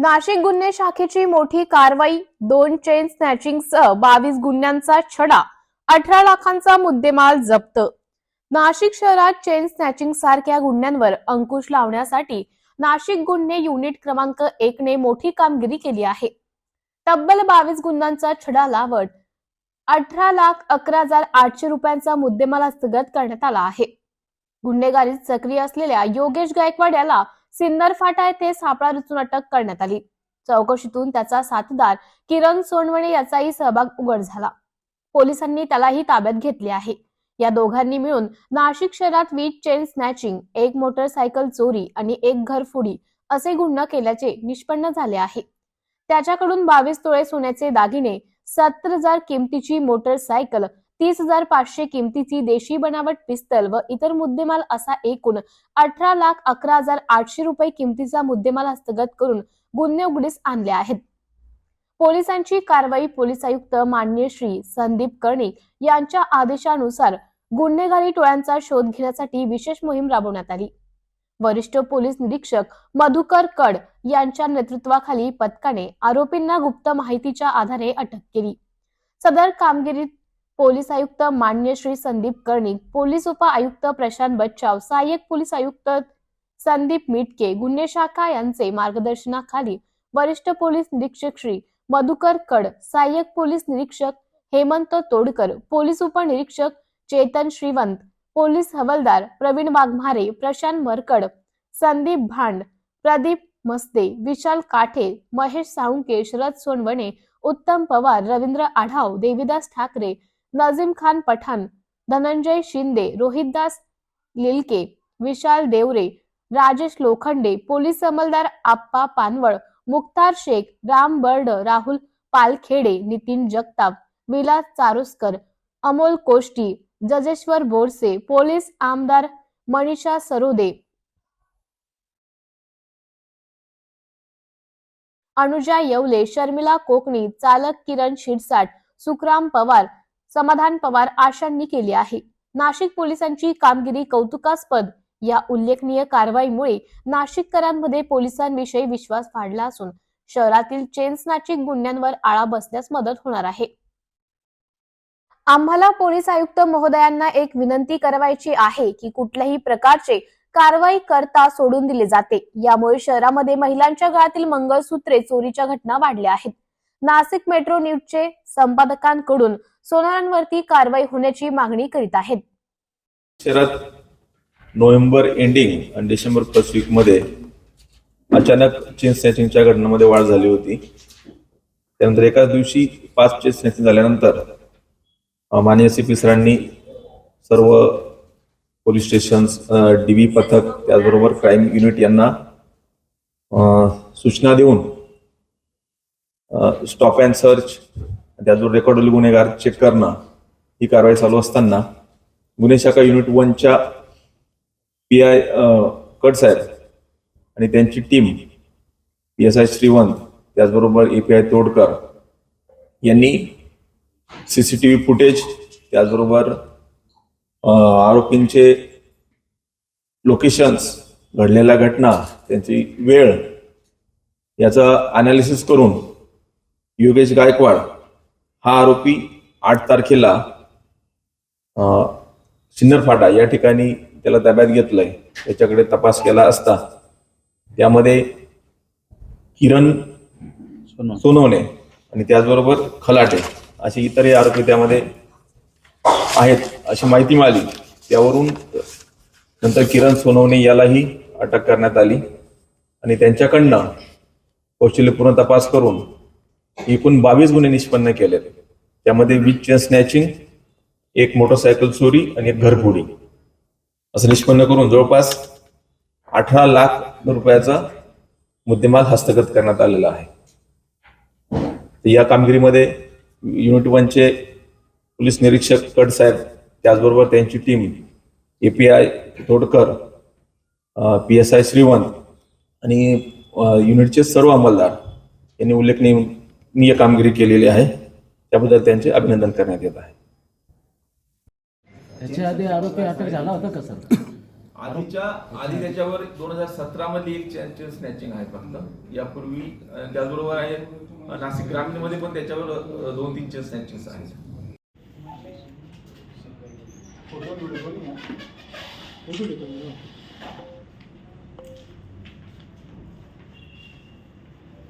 नाशिक गुन्हे शाखेची मोठी कारवाई दोन चेन स्नॅचिंगसह बावीस गुन्ह्यांचा छडा अठरा लाखांचा मुद्देमाल जप्त. नाशिक शहरात चेन स्नॅचिंग सारख्या गुन्ह्यांवर अंकुश लावण्यासाठी नाशिक गुन्हे युनिट क्रमांक एक ने मोठी कामगिरी केली आहे. तब्बल बावीस गुन्ह्यांचा छडा लावत अठरा लाख अकरा हजार आठशे रुपयांचा मुद्देमाल हस्तगत करण्यात आला आहे. गुन्हेगारीत सक्रिय असलेल्या योगेश गायकवाड याला सिन्नर फाटा येथे सापळा रचून अटक करण्यात आली. चौकशीतून त्याचा साथीदार किरण सोनवणे याचाही सहभाग उघड झाला. पोलिसांनी त्यालाही ताब्यात घेतले आहे. या दोघांनी मिळून नाशिक शहरात वीज चेन स्नॅचिंग एक मोटरसायकल चोरी आणि एक घरफोडी असे गुन्हा केल्याचे निष्पन्न झाले आहे. त्याच्याकडून बावीस तोळे सोन्याचे दागिने सत्तर हजार किमतीची मोटरसायकल तीस हजार पाचशे किमतीची देशी बनावट पिस्तल व इतर मुद्देमाल असा एकूण अठरा लाख अकरा हजार आठशे रुपये किमतीचा मुद्देमाल हस्तगत करून गुन्हे उघडीस आणले आहेत. पोलिसांची कारवाई पोलीस आयुक्त मान्य श्री संदीप कर्णिक यांच्या आदेशानुसार गुन्हेगारी टोळ्यांचा शोध घेण्यासाठी विशेष मोहीम राबवण्यात आली. वरिष्ठ पोलीस निरीक्षक मधुकर कड यांच्या नेतृत्वाखाली पथकाने आरोपींना गुप्त माहितीच्या आधारे अटक केली. सदर कामगिरीत पोलीस आयुक्त मान्य श्री संदीप कर्णिक पोलीस उप आयुक्त प्रशांत बच्चाव सहाय्यक पोलीस आयुक्त संदीप मिटके गुन्हे शाखा यांचे मार्गदर्शनाखाली वरिष्ठ पोलीस निरीक्षक श्री मधुकर कड सहाय्यक पोलीस निरीक्षक हेमंत तोडकर पोलीस उपनिरीक्षक चेतन श्रीवंत पोलीस हवालदार प्रवीण वाघमारे प्रशांत मरकड संदीप भांड प्रदीप मस्ते विशाल काठे महेश साळुंके शरद सोनवणे उत्तम पवार रवींद्र आढाव देविदास ठाकरे नजीम खान पठाण धनंजय शिंदे रोहितदास लिलके विशाल देवरे राजेश लोखंडे पोलीस अंमलदार आप्पा पानवळ मुक्तार शेख राम बर्ड राहुल पालखेडे नितीन जगताप विलास चारोस्कर अमोल कोष्टी जजेश्वर बोरसे पोलीस आमदार मनीषा सरोदे अनुजा येवले शर्मिला कोकणी चालक किरण शिरसाट सुखराम पवार समाधान पवार आशांनी केली आहे. नाशिक पोलिसांची कामगिरी कौतुकास्पद. या उल्लेखनीय कारवाईमुळे नाशिककरांमध्ये पोलिसांविषयी विश्वास वाढला असून शहरातील चेन स्नॅचिंग गुन्ह्यांवर आळा बसण्यास मदत होणार आहे. आम्हाला पोलीस आयुक्त महोदयांना एक विनंती करावायची आहे की कुठल्याही प्रकारचे कारवाई करता सोडून दिले जाते. यामुळे शहरामध्ये महिलांच्या गळ्यातील मंगळसूत्रे चोरीच्या घटना वाढल्या आहेत. नाशिक मेट्रो न्यूजचे संपादकांकडून सोनारांवरती कारवाई होण्याची मागणी करीत आहेत. शहरात नोव्हेंबर एंडिंग आणि डिसेंबर फर्स्ट वीकमध्ये अचानक चेन स्नॅचिंगच्या घटनांमध्ये वाढ झाली होती. त्यानंतर एकाच दिवशी पाच चेन स्नॅचिंग झाल्यानंतर माननीय सी पी सरांनी सर्व पोलीस स्टेशन्स डीबी पथक त्याचबरोबर क्राईम युनिट यांना सूचना देऊन स्टॉप अँड सर्च त्याचबरोबर रेकॉर्ड गुन्हेगार चेक करणं ही कारवाई चालू असताना गुन्हे शाखा युनिट वनच्या पी आय कट साहेब आणि त्यांची team P S I Shrivant त्याचबरोबर ए पी आय तोडकर यांनी C C T V footage त्याचबरोबर आरोपींचे लोकेशन्स घडलेल्या घटना त्यांची वेळ याचं अनालिसिस करून योगेश गायकवाड हा आरोपी आठ तारखेला अ, सिन्नर फाटा या ठिकाणी त्याला ताब्यात घेतलंय. त्याच्याकडे तपास केला असता. त्यामध्ये किरण सोनवणे आणि त्याचबरोबर खलाटे असे इतरही आरोपी त्यामध्ये आहेत अशी माहिती मिळाली. त्यावरून नंतर किरण सोनवणे यालाही अटक करण्यात आली आणि त्यांच्याकडनं कौशल्यपूर्ण तपास करून एकूण बावीस गुन्हे निष्पन्न केलेत. त्यामध्ये वीज चेन स्नॅचिंग एक मोटरसायकल चोरी आणि एक घरफोडी. असं निष्पन्न करून जवळपास अठरा लाख रुपयाचा मुद्देमाल हस्तगत करण्यात आलेला आहे. तर या कामगिरीमध्ये युनिट वनचे पोलीस निरीक्षक कट साहेब त्याचबरोबर त्यांची team A P I Todkar P S I Shrivant आणि युनिटचे सर्व अंमलदार यांनी उल्लेखनीय कामगिरी केलेली आहे. त्याबद्दल त्यांचे अभिनंदन करण्यात येत आहे. त्याच्या आधी आरोपी अटक झाला होता का सर? आधीच्या आधी त्याच्यावर दोन हजार सतरा मध्ये एक चेन स्नॅचिंग आहे फक्त. यापूर्वी त्याचबरोबर आहे नाशिक ग्रामीणमध्ये पण त्याच्यावर दोन तीन चेन स्नॅचिंग आहेत.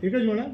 एकच म्हणा.